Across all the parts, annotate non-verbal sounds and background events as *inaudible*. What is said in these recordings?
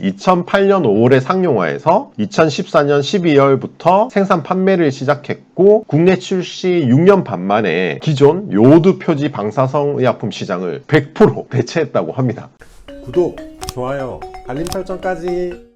2008년 5월에 상용화해서 2014년 12월부터 생산 판매를 시작했고 국내 출시 6년 반 만에 기존 요오드 표지 방사성 의약품 시장을 100% 대체했다고 합니다. 구독, 좋아요, 알림 설정까지.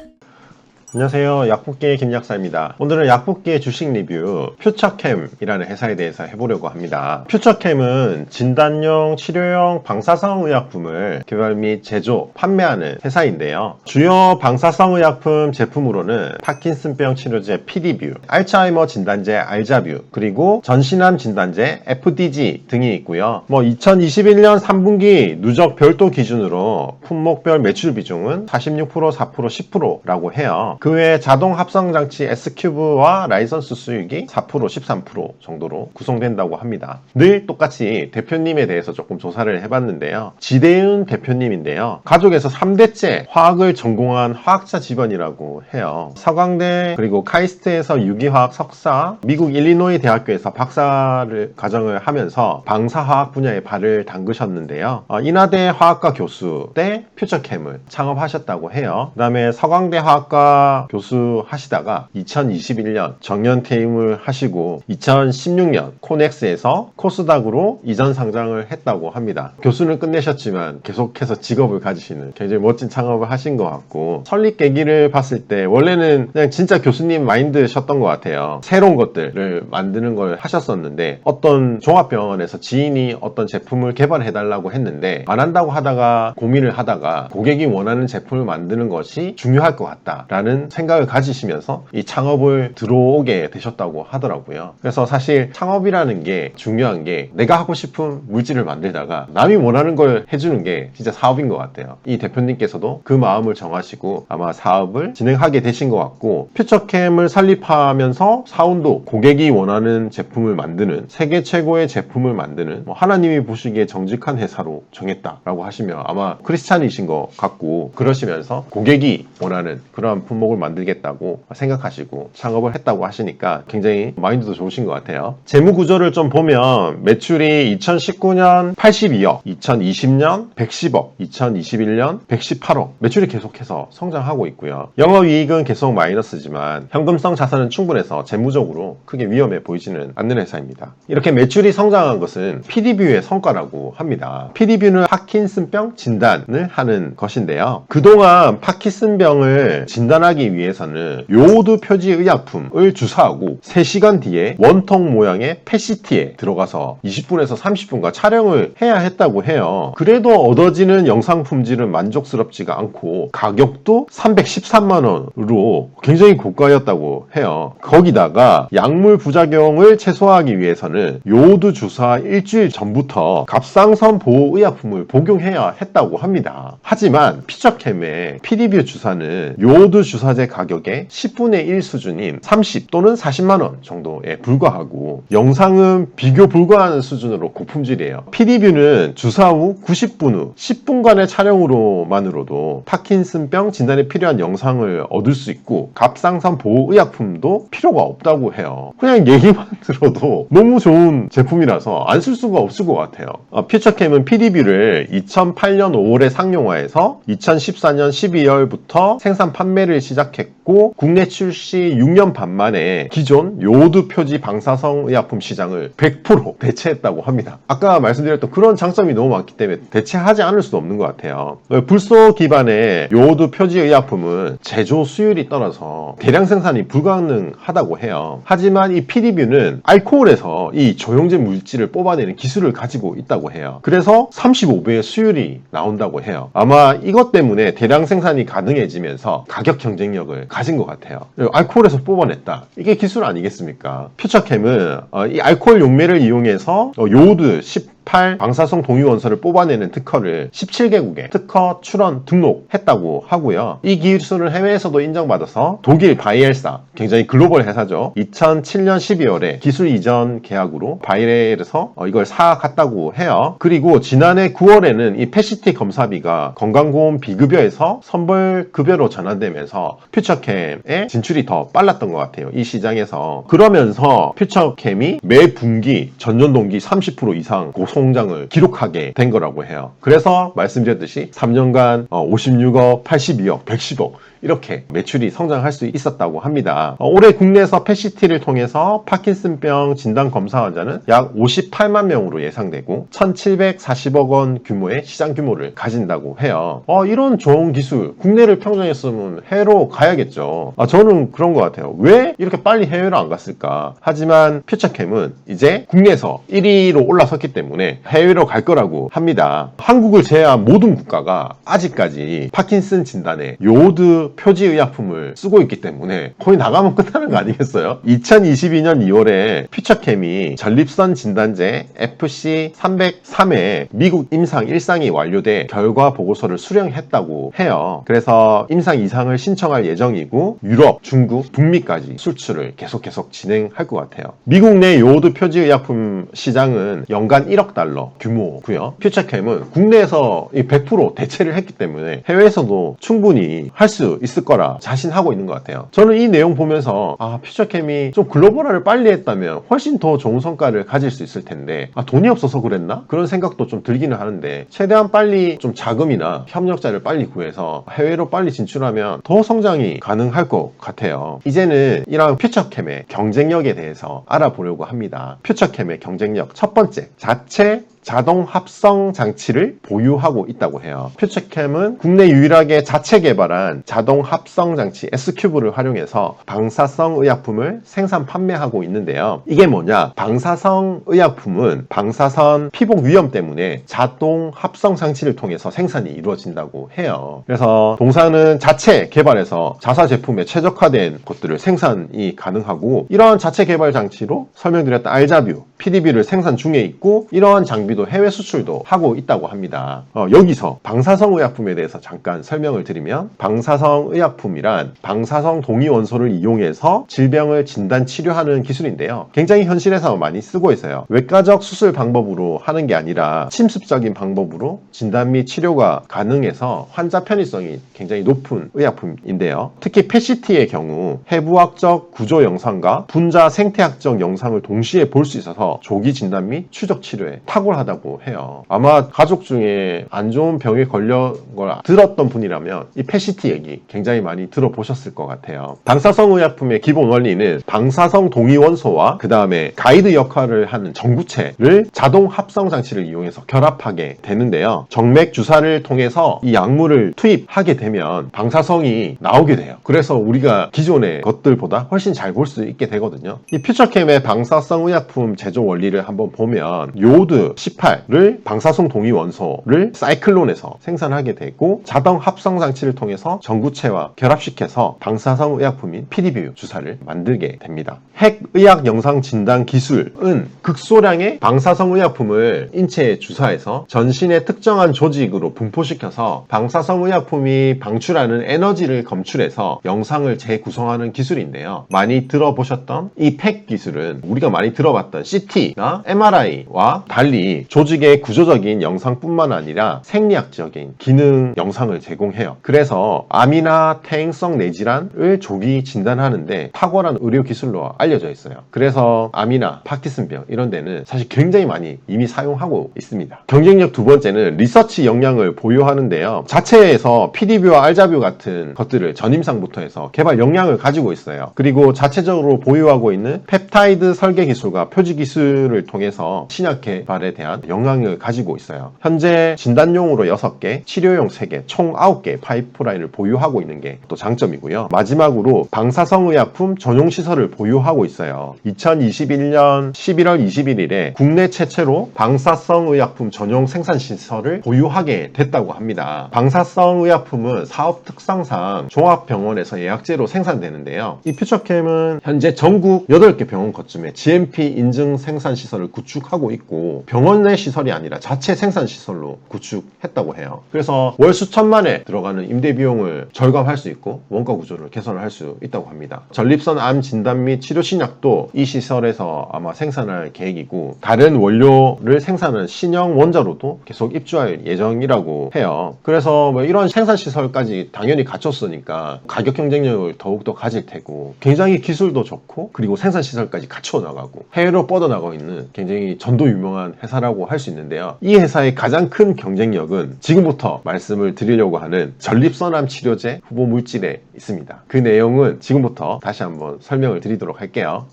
안녕하세요. 약국계 김약사입니다. 오늘은 약국계 주식 리뷰 퓨처캠이라는 회사에 대해서 해보려고 합니다. 퓨처캠은 진단용, 치료용 방사성 의약품을 개발 및 제조, 판매하는 회사인데요. 주요 방사성 의약품 제품으로는 파킨슨병 치료제 피디뷰, 알츠하이머 진단제 알자뷰, 그리고 전신암 진단제 FDG 등이 있고요. 뭐 2021년 3분기 누적 별도 기준으로 품목별 매출 비중은 46%, 4%, 10%라고 해요. 그 외에 자동 합성 장치 S큐브와 라이선스 수익이 4%, 13% 정도로 구성된다고 합니다. 늘 똑같이 대표님에 대해서 조금 조사를 해봤는데요. 지대은 대표님인데요. 가족에서 3대째 화학을 전공한 화학자 집안이라고 해요. 서강대 그리고 카이스트에서 유기화학 석사, 미국 일리노이 대학교에서 박사를 과정을 하면서 방사화학 분야에 발을 담그셨는데요. 어, 인하대 화학과 교수 때 퓨처캠을 창업하셨다고 해요. 그 다음에 서강대 화학과 교수 하시다가 2021년 정년 퇴임을 하시고 2016년 코넥스에서 코스닥으로 이전 상장을 했다고 합니다. 교수는 끝내셨지만 계속해서 직업을 가지시는 굉장히 멋진 창업을 하신 것 같고 설립 계기를 봤을 때 원래는 그냥 진짜 교수님 마인드셨던 것 같아요. 새로운 것들을 만드는 걸 하셨었는데 어떤 종합병원에서 지인이 어떤 제품을 개발해달라고 했는데 안 한다고 하다가 고민을 하다가 고객이 원하는 제품을 만드는 것이 중요할 것 같다라는 생각을 가지시면서 이 창업을 들어오게 되셨다고 하더라고요. 그래서 사실 창업이라는 게 중요한 게 내가 하고 싶은 물질을 만들다가 남이 원하는 걸 해주는 게 진짜 사업인 것 같아요. 이 대표님께서도 그 마음을 정하시고 아마 사업을 진행하게 되신 것 같고 퓨처캠을 설립하면서 사운도 고객이 원하는 제품을 만드는 세계 최고의 제품을 만드는 뭐 하나님이 보시기에 정직한 회사로 정했다라고 하시면 아마 크리스찬이신 것 같고 그러시면서 고객이 원하는 그러한 품목을 만들겠다고 생각하시고 창업을 했다고 하시니까 굉장히 마인드도 좋으신 것 같아요. 재무 구조를 좀 보면 매출이 2019년 82억, 2020년 110억, 2021년 118억 매출이 계속해서 성장하고 있고요. 영업이익은 계속 마이너스지만 현금성 자산은 충분해서 재무적으로 크게 위험해 보이지는 않는 회사입니다. 이렇게 매출이 성장한 것은 PD뷰의 성과라고 합니다. PD뷰는 파킨슨병 진단을 하는 것인데요. 그동안 파킨슨병을 진단하기 위해서는 요오드 표지 의약품을 주사하고 3시간 뒤에 원통 모양의 PETCT에 들어가서 20분에서 30분간 촬영을 해야 했다고 해요. 그래도 얻어지는 영상 품질은 만족스럽지가 않고 가격도 313만 원으로 굉장히 고가였다고 해요. 거기다가 약물 부작용을 최소화하기 위해서는 요오드 주사 일주일 전부터 갑상선 보호 의약품을 복용해야 했다고 합니다. 하지만 피처캠의 피디뷰 주사는 요오드 주사 제 가격의 10분의 1 수준인 30 또는 40만 원 정도에 불과하고 영상은 비교 불가한 수준으로 고품질이에요. 피디뷰는 주사 후 90분 후 10분간의 촬영으로만으로도 파킨슨병 진단에 필요한 영상을 얻을 수 있고 갑상선 보호 의약품도 필요가 없다고 해요. 그냥 얘기만 *laughs* 들어도 너무 좋은 제품이라서 안 쓸 수가 없을 것 같아요. 어, 퓨처캠은 피디뷰를 2008년 5월에 상용화해서 2014년 12월부터 생산 판매를 시작 했고 국내 출시 6년 반 만에 기존 요오드 표지 방사성 의약품 시장을 100% 대체했다고 합니다. 아까 말씀드렸던 그런 장점이 너무 많기 때문에 대체하지 않을 수도 없는 것 같아요. 어, 불소 기반의 요오드 표지 의약품은 제조 수율이 떨어서 대량 생산이 불가능하다고 해요. 하지만 이 피디뷰는 알코올에서 이 조영제 물질을 뽑아내는 기술을 가지고 있다고 해요. 그래서 35배의 수율이 나온다고 해요. 아마 이것 때문에 대량 생산이 가능해지면서 가격 경쟁력을 가진 것 같아요. 알코올에서 뽑아냈다. 이게 기술 아니겠습니까? 퓨처캠은 어, 이 알코올 용매를 이용해서 어, 요오드 10 8 방사성 동위원소를 뽑아내는 특허를 17개국에 특허 출원 등록했다고 하고요. 이 기술은 해외에서도 인정받아서 독일 바이엘사 굉장히 글로벌 회사죠. 2007년 12월에 기술 이전 계약으로 바이엘에서 어, 이걸 사갔다고 해요. 그리고 지난해 9월에는 이 패시티 검사비가 건강보험 비급여에서 선벌급여로 전환되면서 퓨처캠의 진출이 더 빨랐던 것 같아요. 이 시장에서 그러면서 퓨처캠이 매 분기 전년 동기 30% 이상 고속 총장을 기록하게 된 거라고 해요. 그래서 말씀드렸듯이 3년간 56억, 82억, 110억 이렇게 매출이 성장할 수 있었다고 합니다. 어, 올해 국내에서 펫시티를 통해서 파킨슨병 진단 검사 환자는 약 58만 명으로 예상되고 1,740억 원 규모의 시장 규모를 가진다고 해요. 어, 이런 좋은 기술 국내를 평정했으면 해외로 가야겠죠. 아, 저는 그런 것 같아요. 왜 이렇게 빨리 해외로 안 갔을까? 하지만 퓨처캠은 이제 국내에서 1위로 올라섰기 때문에 해외로 갈 거라고 합니다. 한국을 제외한 모든 국가가 아직까지 파킨슨 진단에 요 오드 표지 의약품을 쓰고 있기 때문에 거의 나가면 끝나는 거 아니겠어요? 2022년 2월에 퓨처캠이 전립선 진단제 FC 303의 미국 임상 1상이 완료돼 결과 보고서를 수령했다고 해요. 그래서 임상 2상을 신청할 예정이고 유럽, 중국, 북미까지 수출을 계속 계속 진행할 것 같아요. 미국 내 요오드 표지 의약품 시장은 연간 1억 달러 규모고요. 퓨처캠은 국내에서 이100% 대체를 했기 때문에 해외에서도 충분히 할 수 있을 거라 자신하고 있는 것 같아요. 저는 이 내용 보면서 아 퓨처캠이 좀 글로벌화를 빨리 했다면 훨씬 더 좋은 성과를 가질 수 있을 텐데 아 돈이 없어서 그랬나? 그런 생각도 좀 들기는 하는데 최대한 빨리 좀 자금이나 협력자를 빨리 구해서 해외로 빨리 진출하면 더 성장이 가능할 것 같아요. 이제는 이런 퓨처캠의 경쟁력에 대해서 알아보려고 합니다. 퓨처캠의 경쟁력 첫 번째 자체 자동 합성 장치를 보유하고 있다고 해요. 퓨처캠은 국내 유일하게 자체 개발한 자동 합성 장치 S큐브를 활용해서 방사성 의약품을 생산 판매하고 있는데요. 이게 뭐냐? 방사성 의약품은 방사선 피복 위험 때문에 자동 합성 장치를 통해서 생산이 이루어진다고 해요. 그래서 동사는 자체 개발해서 자사 제품에 최적화된 것들을 생산이 가능하고 이러한 자체 개발 장치로 설명드렸던 알자뷰, PDB를 생산 중에 있고 이러한 장비 도 해외 수출도 하고 있다고 합니다. 어, 여기서 방사성 의약품에 대해서 잠깐 설명을 드리면 방사성 의약품이란 방사성 동위 원소를 이용해서 질병을 진단 치료하는 기술인데요. 굉장히 현실에서 많이 쓰고 있어요. 외과적 수술 방법으로 하는 게 아니라 침습적인 방법으로 진단 및 치료가 가능해서 환자 편의성이 굉장히 높은 의약품인데요. 특히 PCT의 경우 해부학적 구조 영상과 분자 생태학적 영상을 동시에 볼 수 있어서 조기 진단 및 추적 치료에 탁월 하다고 해요. 아마 가족 중에 안 좋은 병에 걸려 걸 들었던 분이라면 이 PCT 얘기 굉장히 많이 들어보셨을 것 같아요. 방사성 의약품의 기본 원리는 방사성 동위 원소와 그 다음에 가이드 역할을 하는 전구체를 자동 합성 장치를 이용해서 결합하게 되는데요. 정맥 주사를 통해서 이 약물을 투입하게 되면 방사성이 나오게 돼요. 그래서 우리가 기존의 것들보다 훨씬 잘 볼 수 있게 되거든요. 이 퓨처캠의 방사성 의약품 제조 원리를 한번 보면 요오드 18을 방사성 동위 원소를 사이클론에서 생산하게 되고 자동 합성 장치를 통해서 전구체와 결합시켜서 방사성 의약품인 PDB 주사를 만들게 됩니다. 핵의학 영상 진단 기술은 극소량의 방사성 의약품을 인체에 주사해서 전신의 특정한 조직으로 분포시켜서 방사성 의약품이 방출하는 에너지를 검출해서 영상을 재구성하는 기술인데요. 많이 들어보셨던 이 팩 기술은 우리가 많이 들어봤던 CT나 MRI와 달리 조직의 구조적인 영상뿐만 아니라 생리학적인 기능 영상을 제공해요. 그래서 암이나 퇴행성 뇌질환을 조기 진단하는데 탁월한 의료 기술로 알려져 있어요. 그래서 암이나 파킨슨병 이런 데는 사실 굉장히 많이 이미 사용하고 있습니다. 경쟁력 두 번째는 리서치 역량을 보유하는데요. 자체에서 PDB와 알자뷰 같은 것들을 전임상부터 해서 개발 역량을 가지고 있어요. 그리고 자체적으로 보유하고 있는 펩타이드 설계 기술과 표지 기술을 통해서 신약 개발에 대한 역량을 가지고 있어요. 현재 진단용으로 6개, 치료용 3개, 총 9개 파이프라인을 보유하고 있는 게 또 장점이고요. 마지막으로 방사성 의약품 전용 시설을 보유하고 있어요. 2021년 11월 21일에 국내 최초로 방사성 의약품 전용 생산 시설을 보유하게 됐다고 합니다. 방사성 의약품은 사업 특성상 종합병원에서 예약제로 생산되는데요. 이 퓨처캠은 현재 전국 8개 병원 거점에 GMP 인증 생산 시설을 구축하고 있고 병원 내 시설이 아니라 자체 생산 시설로 구축했다고 해요. 그래서 월 수천만에 들어가는 임대 비용을 절감할 수 있고 원가 구조를 개선을 할 수 있다고 합니다. 전립선 암 진단 및 치료 신약도 이 시설에서 아마 생산할 계획이고 다른 원료를 생산하는 신형 원자로도 계속 입주할 예정이라고 해요. 그래서 뭐 이런 생산 시설까지 당연히 갖췄으니까 가격 경쟁력을 더욱더 가질 테고 굉장히 기술도 좋고 그리고 생산 시설까지 갖춰 나가고 해외로 뻗어 나가고 있는 굉장히 전도 유명한 회사라 회사라고 할 수 있는데요. 이 회사의 가장 큰 경쟁력은 지금부터 말씀을 드리려고 하는 전립선암 치료제 후보 물질에 있습니다. 그 내용은 지금부터 다시 한번 설명을 드리도록 할게요.